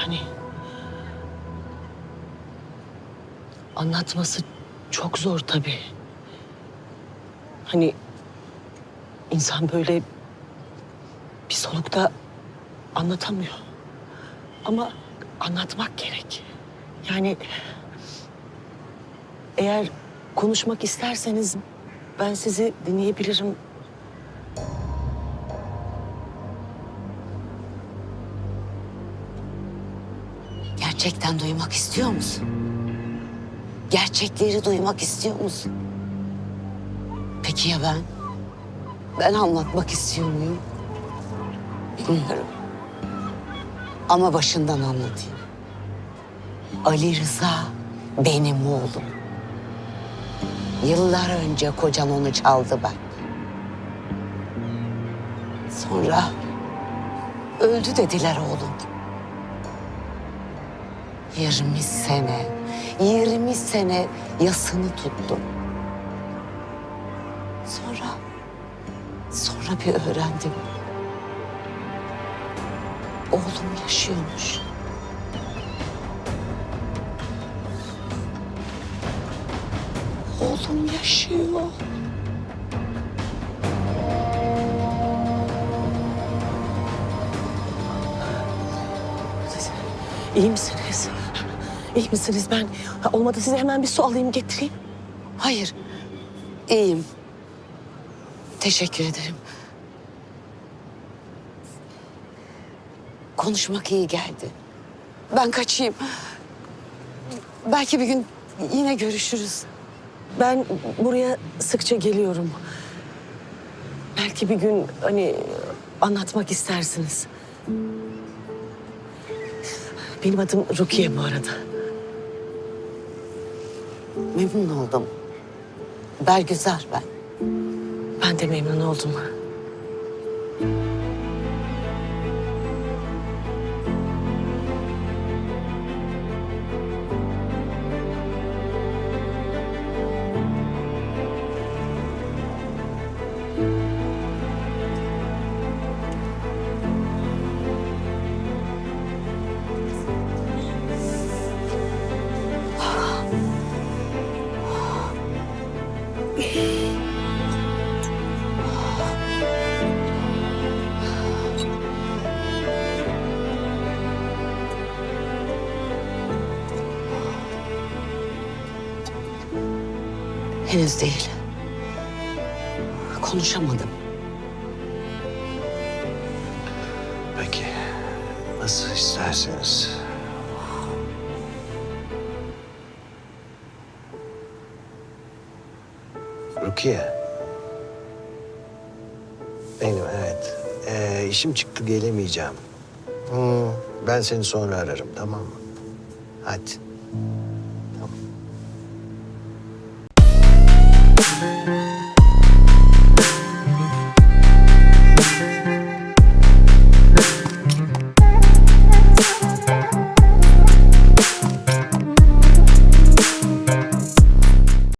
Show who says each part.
Speaker 1: Yani anlatması çok zor tabii. Hani insan böyle bir solukta anlatamıyor. Ama anlatmak gerek. Yani eğer konuşmak isterseniz ben sizi dinleyebilirim.
Speaker 2: Gerçekten duymak istiyor musun? Gerçekleri duymak istiyor musun? Peki ya ben? Ben anlatmak istiyor muyum? Bilmiyorum. Ama başından anlatayım. Ali Rıza benim oğlum. Yıllar önce kocan onu çaldı ben. Sonra öldü dediler oğlum. 20 sene, 20 sene yasını tuttum. Sonra, sonra bir öğrendim. Oğlum yaşıyormuş. Oğlum yaşıyor.
Speaker 1: İyi misiniz? İyi misiniz? Ben ha, olmadı size hemen bir su alayım getireyim.
Speaker 2: Hayır, iyiyim. Teşekkür ederim. Konuşmak iyi geldi. Ben kaçayım. Belki bir gün yine görüşürüz.
Speaker 1: Ben buraya sıkça geliyorum. Belki bir gün hani anlatmak istersiniz. Benim adım Rukiye bu arada.
Speaker 2: Memnun oldum. Bergüzar ben.
Speaker 1: Ben de memnun oldum.
Speaker 2: Henüz değil. Konuşamadım.
Speaker 3: Peki. Nasıl isterseniz. Rukiye. Benim evet. Ee, işim çıktı gelemeyeceğim. Hmm, ben seni sonra ararım tamam mı? Hadi. Tamam.